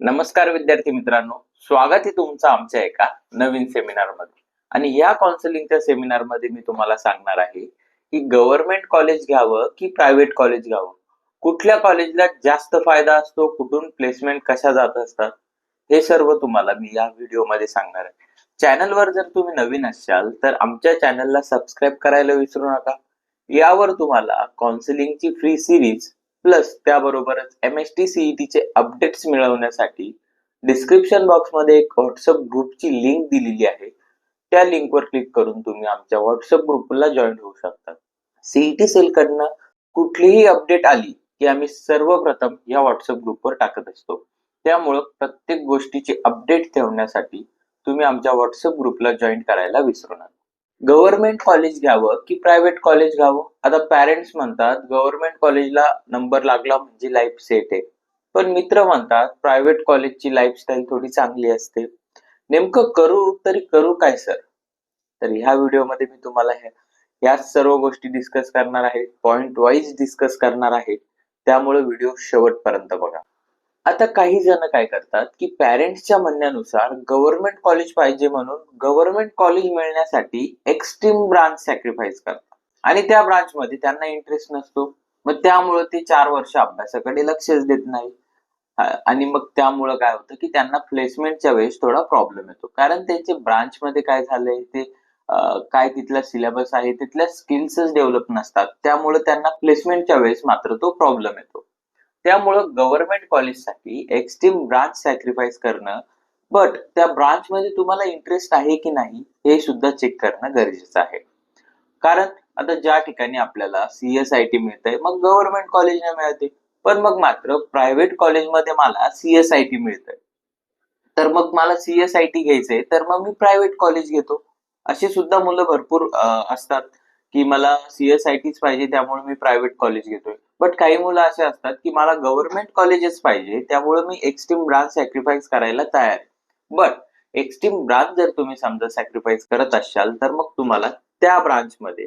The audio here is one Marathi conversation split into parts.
नमस्कार विद्यार्थी मित्रांनो. स्वागत आहे तुमचं आमच्या एका नवीन सेमिनारमध्ये. आणि या काउन्सिलिंगच्या सेमिनारमध्ये मी तुम्हाला सांगणार आहे की गव्हर्नमेंट कॉलेज घ्यावं की प्रायव्हेट कॉलेज घ्यावं? कुठल्या कॉलेजला जास्त फायदा असतो? कुठून प्लेसमेंट कशा जात असतात? हे सर्व तुम्हाला मी या व्हिडिओमध्ये सांगणार आहे. चॅनलवर जर तुम्ही नवीन असाल तर आमच्या चॅनलला सबस्क्राईब करायला विसरू नका. यावर तुम्हाला काउन्सिलिंगची फ्री सिरीज प्लस त्याबरोबरच एम एस टी सीईटीचे अपडेट्स मिळवण्यासाठी डिस्क्रिप्शन बॉक्समध्ये एक व्हॉट्सअप ग्रुपची लिंक दिलेली आहे. त्या लिंकवर क्लिक करून तुम्ही आमच्या व्हॉट्सअप ग्रुपला जॉईन होऊ शकता. सीईटी सेल कडनं कुठलीही अपडेट आली की आम्ही सर्वप्रथम या व्हॉट्सअप ग्रुपवर टाकत असतो. त्यामुळं प्रत्येक गोष्टीची अपडेट ठेवण्यासाठी तुम्ही आमच्या व्हॉट्सअप ग्रुपला जॉईन करायला विसरू नका. गव्हर्नमेंट कॉलेज घ्यावं की प्रायव्हेट कॉलेज घ्यावं? आता पॅरेंट्स म्हणतात गव्हर्नमेंट कॉलेजला नंबर लागला म्हणजे लाईफ सेट आहे. पण मित्र म्हणतात प्रायव्हेट कॉलेजची लाईफस्टाईल थोडी चांगली असते. नेमकं करू तरी करू काय सर तर ह्या व्हिडिओमध्ये मी तुम्हाला ह्या या सर्व गोष्टी डिस्कस करणार आहे. पॉइंट वाईज डिस्कस करणार आहे. त्यामुळे व्हिडिओ शेवटपर्यंत बघा. आता काही जण काय करतात की पॅरेंट्सच्या म्हणण्यानुसार गव्हर्नमेंट कॉलेज पाहिजे म्हणून गव्हर्नमेंट कॉलेज मिळण्यासाठी एक्स्ट्रीम ब्रांच सॅक्रिफाईस करतात. आणि त्या ब्रांचमध्ये त्यांना इंटरेस्ट नसतो. मग त्यामुळे ते चार वर्ष अभ्यासाकडे लक्षच देत नाही. आणि मग त्यामुळं काय होतं की त्यांना प्लेसमेंटच्या वेळेस थोडा प्रॉब्लेम येतो. कारण त्यांचे ब्रांचमध्ये काय झालंय ते काय तिथला सिलेबस आहे तिथल्या स्किल्सच डेव्हलप नसतात. त्यामुळे त्यांना प्लेसमेंटच्या वेळेस मात्र तो प्रॉब्लेम येतो. त्यामुळं गव्हर्नमेंट कॉलेजसाठी एक्स्ट्रीम ब्रांच सॅक्रिफाईस करणं बट त्या ब्रांचमध्ये तुम्हाला इंटरेस्ट आहे की नाही हे सुद्धा चेक करणं गरजेचं आहे. कारण आता ज्या ठिकाणी आपल्याला सीएसआयटी मिळतंय मग गव्हर्नमेंट कॉलेजला मिळते. पण मग मात्र प्रायव्हेट कॉलेजमध्ये मला सीएसआयटी मिळतंय. तर मग मला सीएसआयटी घ्यायचंय तर मग मी प्रायव्हेट कॉलेज घेतो. अशी सुद्धा मुलं भरपूर असतात. की मला सीएसआयटीच पाहिजे त्यामुळे मी प्रायव्हेट कॉलेज घेतोय. बट काही मुलं असे असतात की मला गव्हर्नमेंट कॉलेजेस पाहिजे त्यामुळे मी एक्स्ट्रीम ब्रांच सॅक्रिफाईस करायला तयार आहे. बट एक्स्ट्रीम ब्रांच जर तुम्ही समजा सॅक्रिफाईस करत असाल तर मग तुम्हाला त्या ब्रांचमध्ये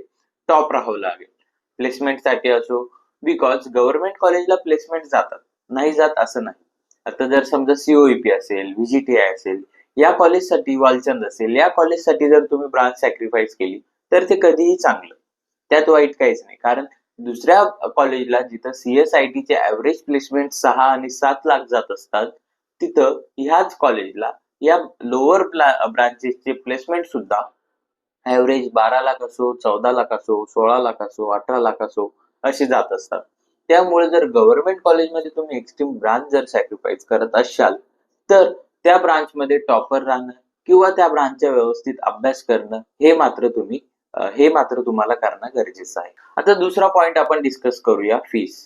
टॉप राहावं लागेल. प्लेसमेंटसाठी असो बिकॉज गव्हर्नमेंट कॉलेजला प्लेसमेंट जातात नाही जात असं नाही. आता जर समजा सीओईपी असेल व्हीजीटीआय असेल या कॉलेजसाठी वालचंद असेल या कॉलेजसाठी जर तुम्ही ब्रांच सॅक्रिफाईस केली तर ते कधीही चांगलं. त्यात वाईट काहीच नाही. कारण दुसऱ्या कॉलेजला जिथं सीएसआयटीचे ऍव्हरेज प्लेसमेंट सहा आणि सात लाख जात असतात तिथं ह्याच कॉलेजला या लोअर ब्रांचेसचे प्लेसमेंट सुद्धा ऍव्हरेज बारा लाख असो चौदा लाख असो सोळा लाख असो अठरा लाख असो असे जात असतात. त्यामुळे जर गव्हर्नमेंट कॉलेजमध्ये तुम्ही एक्स्ट्रीम ब्रांच जर सॅक्रिफाईस करत असाल तर त्या ब्रांचमध्ये टॉपर राहणं किंवा त्या ब्रांचचा व्यवस्थित अभ्यास करणं हे मात्र तुम्ही हे मात्र तुम्हाला करणं गरजेचं आहे. आता दुसरा पॉइंट आपण डिस्कस करूया फीस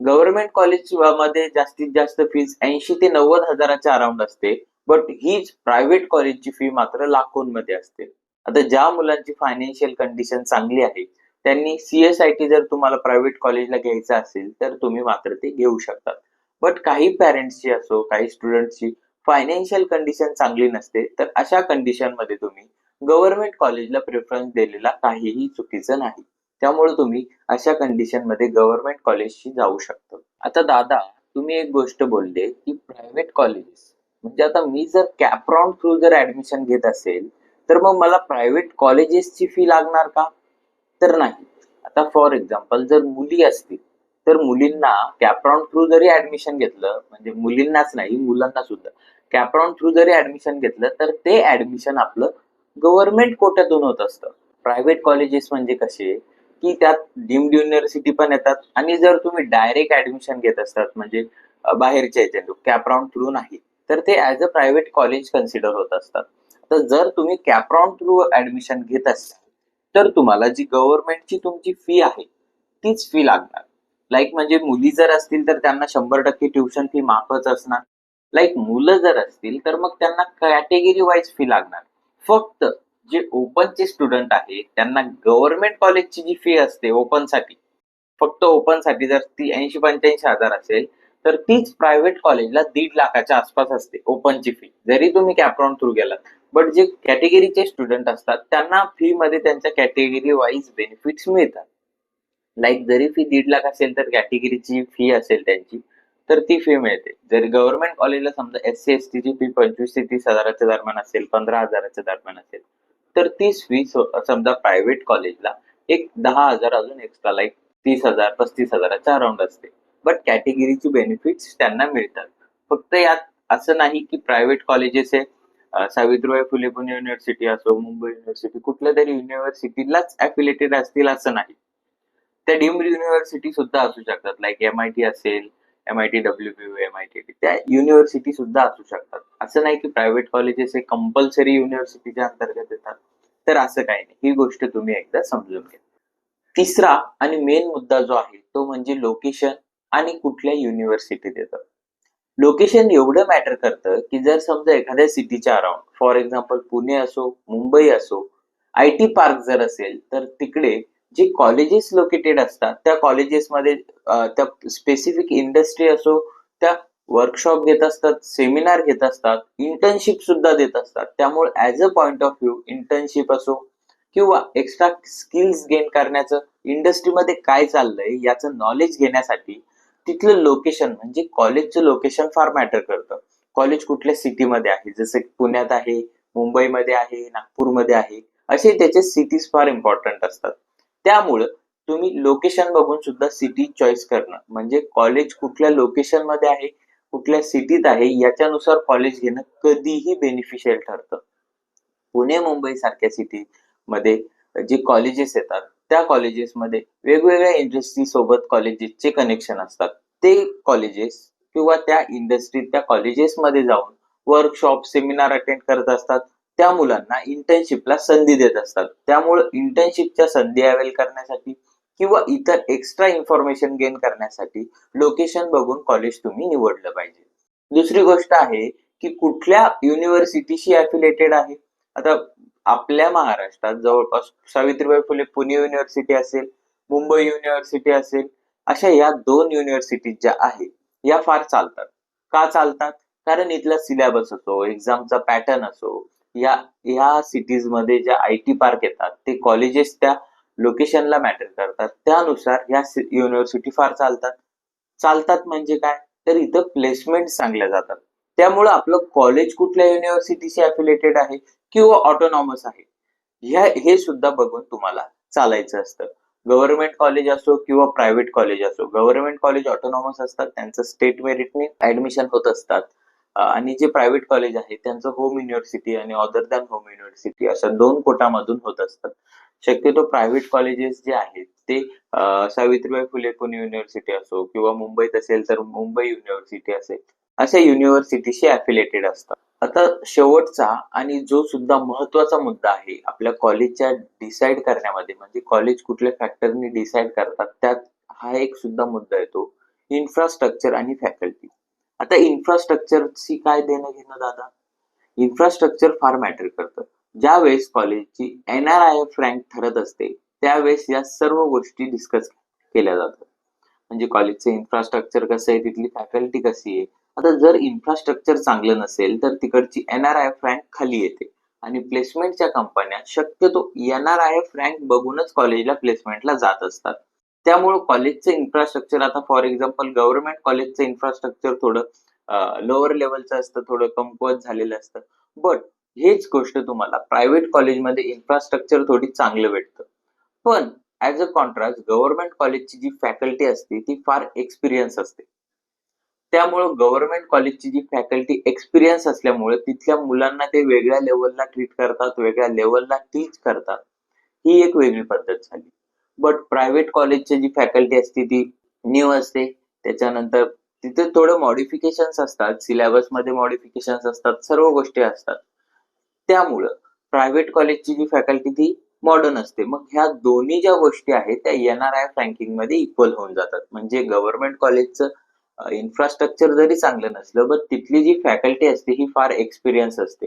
गव्हर्नमेंट कॉलेजमध्ये जास्तीत जास्त फीस ऐंशी ते नव्वद हजाराच्या अराउंड असते बट हीच प्रायव्हेट कॉलेजची फी मात्र लाखोंमध्ये असते. आता ज्या मुलांची फायनान्शियल कंडिशन चांगली आहे त्यांनी सीएसआयटी जर तुम्हाला प्रायव्हेट कॉलेजला घ्यायचं असेल तर तुम्ही मात्र ते घेऊ शकतात बट काही पॅरेंट्सची असो काही स्टुडंटची फायनान्शियल कंडिशन चांगली नसते तर अशा कंडिशनमध्ये तुम्ही गव्हर्नमेंट कॉलेजला प्रेफरन्स दिलेला काहीही चुकीचं नाही. त्यामुळे तुम्ही अशा कंडिशनमध्ये गव्हर्नमेंट कॉलेजशी जाऊ शकता. आता दादा तुम्ही एक गोष्ट बोलले की प्रायव्हेट कॉलेजेस म्हणजे आता मी जर कॅप्रॉन थ्रू जर ऍडमिशन घेत असेल तर मग मला प्रायव्हेट कॉलेजेसची फी लागणार का? तर नाही. आता फॉर एक्झाम्पल जर मुली असतील तर मुलींना कॅप्रॉन थ्रू जरी ऍडमिशन घेतलं म्हणजे मुलींनाच नाही मुलांना सुद्धा कॅप्रॉन थ्रू जरी ऍडमिशन घेतलं तर ते ऍडमिशन आपलं गव्हर्नमेंट कोट्यातून होत असतं. प्रायव्हेट कॉलेजेस म्हणजे कसे? की त्यात डीम्ड युनिव्हर्सिटी पण येतात आणि जर तुम्ही डायरेक्ट ऍडमिशन घेत असतात म्हणजे बाहेरच्या याच्यातून कॅप्रॉन थ्रू नाही तर ते as a private college consider होत असतात. तर जर तुम्ही कॅप्रॉन थ्रू ऍडमिशन घेत असाल तर तुम्हाला जी गव्हर्नमेंटची तुमची फी आहे तीच फी लागणार. लाईक म्हणजे मुली जर असतील तर त्यांना शंभर टक्के ट्युशन फी माफच असणार. लाईक मुलं जर असतील तर मग त्यांना कॅटेगरी वाईज फी लागणार. फक्त जे ओपनचे स्टुडंट आहे त्यांना गव्हर्नमेंट कॉलेजची जी फी असते ओपनसाठी फक्त ओपनसाठी जर ती ऐंशी पंच्याऐंशी हजार असेल तर तीच प्रायव्हेट कॉलेजला दीड लाखाच्या आसपास असते ओपनची फी जरी तुम्ही कॅप्रॉन थ्रू गेलात बट जे कॅटेगरीचे स्टुडंट असतात त्यांना फी मध्ये त्यांच्या कॅटेगरी वाईज बेनिफिट्स मिळतात. लाईक जरी फी दीड लाख असेल तर कॅटेगरीची फी असेल त्यांची तर ती फी मिळते. जर गव्हर्नमेंट कॉलेजला समजा एस सी एस टी ची फी पंचवीस ते तीस हजाराच्या दरम्यान असेल पंधरा हजाराच्या दरम्यान असेल तर तीच फी समजा प्रायव्हेट कॉलेजला एक दहा हजार अजून एक्स्ट्रा लाईक तीस हजार पस्तीस हजाराच्या अराउंड असते. बट कॅटेगरीची बेनिफिट्स त्यांना मिळतात. फक्त यात असं नाही की प्रायव्हेट कॉलेजेस हे सावित्रीबाई फुले पुणे युनिव्हर्सिटी असो मुंबई युनिव्हर्सिटी कुठल्या तरी युनिव्हर्सिटीलाच अफिलेटेड असतील असं नाही. त्या डीम्ड युनिव्हर्सिटी सुद्धा असू शकतात. लाईक एम आय टी असेल M I T W P M I T त्या युनिव्हर्सिटी सुद्धा असू शकतात. असं नाही की प्रायव्हेट कॉलेजेस हे कंपल्सरी युनिव्हर्सिटीच्या अंतर्गत येतात. तर असं काही नाही. ही गोष्ट तुम्ही एकदा समजून घ्या. तिसरा आणि मेन मुद्दा जो आहे तो म्हणजे लोकेशन आणि कुठल्या युनिव्हर्सिटीत येतं. लोकेशन एवढं मॅटर करतं की जर समजा एखाद्या सिटीच्या अराउंड फॉर एक्झाम्पल पुणे असो मुंबई असो आय टी पार्क जर असेल तर तिकडे जे कॉलेजेस लोकेटेड असतात त्या कॉलेजेसमध्ये त्या स्पेसिफिक इंडस्ट्री असो त्या वर्कशॉप घेत असतात सेमिनार घेत असतात इंटर्नशिप सुद्धा देत असतात. त्यामुळे as a point of view internship असो किंवा एक्स्ट्रा स्किल्स गेन करण्याचं इंडस्ट्रीमध्ये काय चाललंय याचं नॉलेज घेण्यासाठी तिथलं लोकेशन म्हणजे कॉलेजचं लोकेशन फार मॅटर करतं. कॉलेज कुठल्या सिटीमध्ये आहे? जसं पुण्यात आहे मुंबईमध्ये आहे नागपूरमध्ये आहे असे त्याचे सिटीज फार इम्पॉर्टंट असतात. त्यामुळं तुम्ही लोकेशन बघून सुद्धा सिटी चॉईस करणं म्हणजे कॉलेज कुठल्या लोकेशनमध्ये आहे कुठल्या सिटीत आहे याच्यानुसार कॉलेज घेणं कधीही बेनिफिशियल ठरतं. पुणे मुंबई सारख्या सिटी मध्ये जे कॉलेजेस येतात त्या कॉलेजेसमध्ये वेगवेगळ्या इंडस्ट्री सोबत कॉलेजेसचे कनेक्शन असतात. ते कॉलेजेस किंवा त्या इंडस्ट्रीत त्या कॉलेजेसमध्ये जाऊन वर्कशॉप सेमिनार अटेंड करत असतात. त्या मुलांना इंटर्नशिपला संधी देत असतात. त्यामुळे इंटर्नशिपच्या संधी अवेल करण्यासाठी किंवा इतर एक्स्ट्रा इन्फॉर्मेशन गेन करण्यासाठी लोकेशन बघून कॉलेज तुम्ही निवडलं पाहिजे. दुसरी गोष्ट आहे की कुठल्या युनिव्हर्सिटीशी अफिलेटेड आहे? आता आपल्या महाराष्ट्रात जवळपास सावित्रीबाई फुले पुणे युनिव्हर्सिटी असेल मुंबई युनिव्हर्सिटी असेल अशा या दोन युनिव्हर्सिटीज ज्या आहेत या फार चालतात. का चालतात? कारण इथला सिलेबस असो एक्झामचा पॅटर्न असो या या सिटीजमध्ये ज्या आय टी पार्क येतात ते कॉलेजेस त्या लोकेशनला मॅटर करतात. त्यानुसार या युनिव्हर्सिटी फार चालतात. चालतात म्हणजे काय? तर इथं प्लेसमेंट चांगल्या जातात. त्यामुळं आपलं कॉलेज कुठल्या युनिव्हर्सिटीशी अफिलेटेड आहे किंवा ऑटोनॉमस आहे? ह्या हे सुद्धा बघून तुम्हाला चालायचं असतं. गव्हर्नमेंट कॉलेज असो किंवा प्रायव्हेट कॉलेज असो गव्हर्नमेंट कॉलेज ऑटोनॉमस असतात त्यांचं स्टेट मेरिटने ऍडमिशन होत असतात. आणि जे प्रायव्हेट कॉलेज आहे त्यांचं होम युनिव्हर्सिटी आणि अदर दॅन होम युनिव्हर्सिटी अशा दोन कोटामधून होत असतात. शक्यतो प्रायव्हेट कॉलेजेस जे आहेत ते सावित्रीबाई फुले पुणे युनिव्हर्सिटी असो किंवा मुंबईत असेल तर मुंबई युनिव्हर्सिटी असेल अशा युनिव्हर्सिटीशी अफिलेटेड असतात. आता शेवटचा आणि जो सुद्धा महत्त्वाचा मुद्दा आहे आपल्या कॉलेजच्या डिसाईड करण्यामध्ये म्हणजे कॉलेज कुठल्या फॅक्टरनी डिसाईड करतात त्यात हा एक सुद्धा मुद्दा येतो इन्फ्रास्ट्रक्चर आणि फॅकल्टी आता इन्फ्रास्ट्रक्चरची काय देणं घेणं दादा? इन्फ्रास्ट्रक्चर फार मॅटर करतं. ज्यावेळेस कॉलेजची N R I F rank ठरत असते त्यावेळेस या सर्व गोष्टी डिस्कस केल्या जातात. म्हणजे कॉलेजचं इन्फ्रास्ट्रक्चर कसं आहे तिथली फॅकल्टी कशी आहे? आता जर इन्फ्रास्ट्रक्चर चांगलं नसेल तर तिकडची N R I F rank खाली येते. आणि प्लेसमेंटच्या कंपन्या शक्यतो N R I F rank बघूनच कॉलेजला प्लेसमेंटला जात असतात. त्यामुळे कॉलेजचं इन्फ्रास्ट्रक्चर आता फॉर एक्झाम्पल गव्हर्नमेंट कॉलेजचं इन्फ्रास्ट्रक्चर थोडं लोअर लेवलचं असतं थोडं कमकुवत झालेलं असतं. बट हेच गोष्ट तुम्हाला प्रायव्हेट कॉलेजमध्ये इन्फ्रास्ट्रक्चर थोडी चांगलं भेटतं. पण ऍज अ कॉन्ट्रास्ट गव्हर्नमेंट कॉलेजची जी फॅकल्टी असते ती फार एक्सपिरियन्स असते. त्यामुळं गव्हर्नमेंट कॉलेजची जी फॅकल्टी एक्सपिरियन्स असल्यामुळे तिथल्या मुलांना ते वेगळ्या लेवलला ट्रीट करतात वेगळ्या लेवलला टीच करतात. ही एक वेगळी पद्धत झाली. बट प्रायव्हेट कॉलेजची जी फॅकल्टी असते ती न्यू असते. त्याच्यानंतर तिथे थोडं मॉडिफिकेशन्स असतात. सिलेबसमध्ये मॉडिफिकेशन्स असतात. सर्व गोष्टी असतात. त्यामुळं प्रायव्हेट कॉलेजची जी फॅकल्टी ती मॉडर्न असते. मग ह्या दोन्ही ज्या गोष्टी आहेत त्या एन आर आय रँकिंगमध्ये इक्वल होऊन जातात. म्हणजे गव्हर्नमेंट कॉलेजचं इन्फ्रास्ट्रक्चर जरी चांगलं नसलं बट तिथली जी फॅकल्टी असते ही फार एक्सपिरियन्स असते.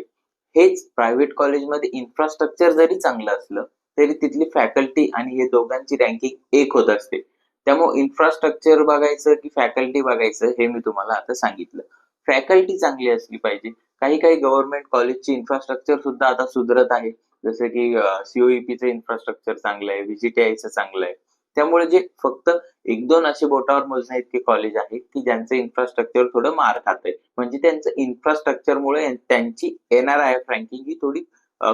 हेच प्रायव्हेट कॉलेजमध्ये इन्फ्रास्ट्रक्चर जरी चांगलं असलं तरी तिथली फॅकल्टी आणि हे दोघांची रँकिंग एक होत असते. त्यामुळे इन्फ्रास्ट्रक्चर बघायचं की फॅकल्टी बघायचं हे मी तुम्हाला आता सांगितलं. फॅकल्टी चांगली असली पाहिजे. काही काही गव्हर्नमेंट कॉलेजची इन्फ्रास्ट्रक्चर सुद्धा आता सुधरत आहे. जसं की सीओईपीचं इन्फ्रास्ट्रक्चर चांगलं आहे व्हीजीटीआयचं चांगलं आहे. त्यामुळे जे फक्त एक दोन असे बोटावर मोजण्या इतके कॉलेज आहेत की ज्यांचं इन्फ्रास्ट्रक्चर थोडं मार खात म्हणजे त्यांचं इन्फ्रास्ट्रक्चरमुळे त्यांची N R I F ranking ही थोडी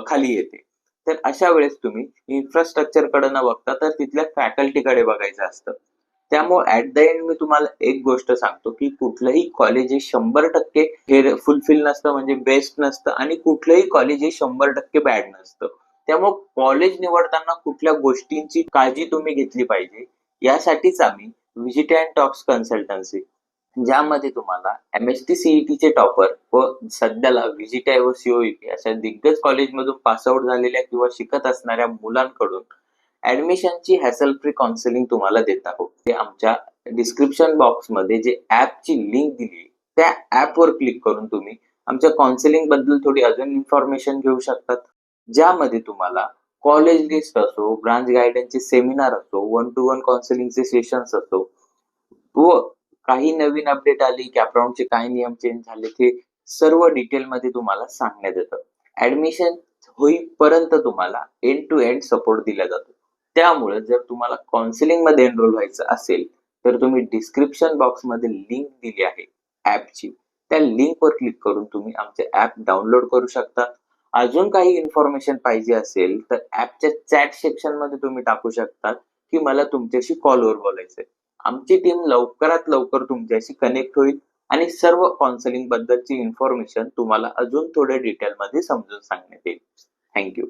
खाली येते. तर अशा वेळेस तुम्ही इन्फ्रास्ट्रक्चरकडे न बघता तर तिथल्या फॅकल्टीकडे बघायचं असतं. त्यामुळे ऍट द एंड मी तुम्हाला एक गोष्ट सांगतो की कुठलंही कॉलेज हे शंभर टक्के हे फुलफिल नसतं म्हणजे बेस्ट नसतं आणि कुठलंही कॉलेज हे शंभर टक्के बॅड नसतं. त्यामुळे कॉलेज निवडताना कुठल्या गोष्टींची काळजी तुम्ही घेतली पाहिजे यासाठीच आम्ही विजिट अँड टॉक्स कन्सल्टन्सी ज्यामध्ये तुम्हाला एम एस टी सीईटी चे टॉपर व सध्याला व्हिजिटाय व सीओईपी अशा दिग्गज कॉलेजमधून पासआउट झालेल्या किंवा शिकत असणाऱ्या मुलांकडून ऍडमिशनची हॅसल फ्री काउन्सिलिंग तुम्हाला देत आहोत. ते आमच्या डिस्क्रिप्शन बॉक्समध्ये जे ऍपची लिंक दिली त्या ऍपवर क्लिक करून तुम्ही आमच्या काउन्सिलिंगबद्दल थोडी अजून इन्फॉर्मेशन घेऊ शकतात. ज्यामध्ये तुम्हाला कॉलेज लिस्ट असो ब्रांच गायडन्सचे सेमिनार असो वन टू वन काउन्सिलिंगचे सेशन्स असो व काही नवीन अपडेट आली कॅपराऊंडचे काही नियम चेंज झाले ते सर्व डिटेलमध्ये तुम्हाला सांगण्यात येतं. ऍडमिशन होईपर्यंत तुम्हाला एंड टू एंड सपोर्ट दिला जातो. त्यामुळे जर तुम्हाला काउन्सिलिंगमध्ये एनरोल व्हायचं असेल तर तुम्ही डिस्क्रिप्शन बॉक्समध्ये लिंक दिली आहे ऍपची त्या लिंक वर क्लिक करून तुम्ही आमचे ऍप डाउनलोड करू शकता. अजून काही इन्फॉर्मेशन पाहिजे असेल तर ऍपच्या चॅट सेक्शनमध्ये तुम्ही टाकू शकता की मला तुमच्याशी कॉलवर बोलायचंय. आमची टीम लवकरात लवकर तुमच्याशी कनेक्ट होईल आणि सर्व काउन्सिलिंग बद्दलची इन्फॉर्मेशन तुम्हाला अजून थोड्या डिटेलमध्ये समजून सांगण्यात येईल. थँक्यू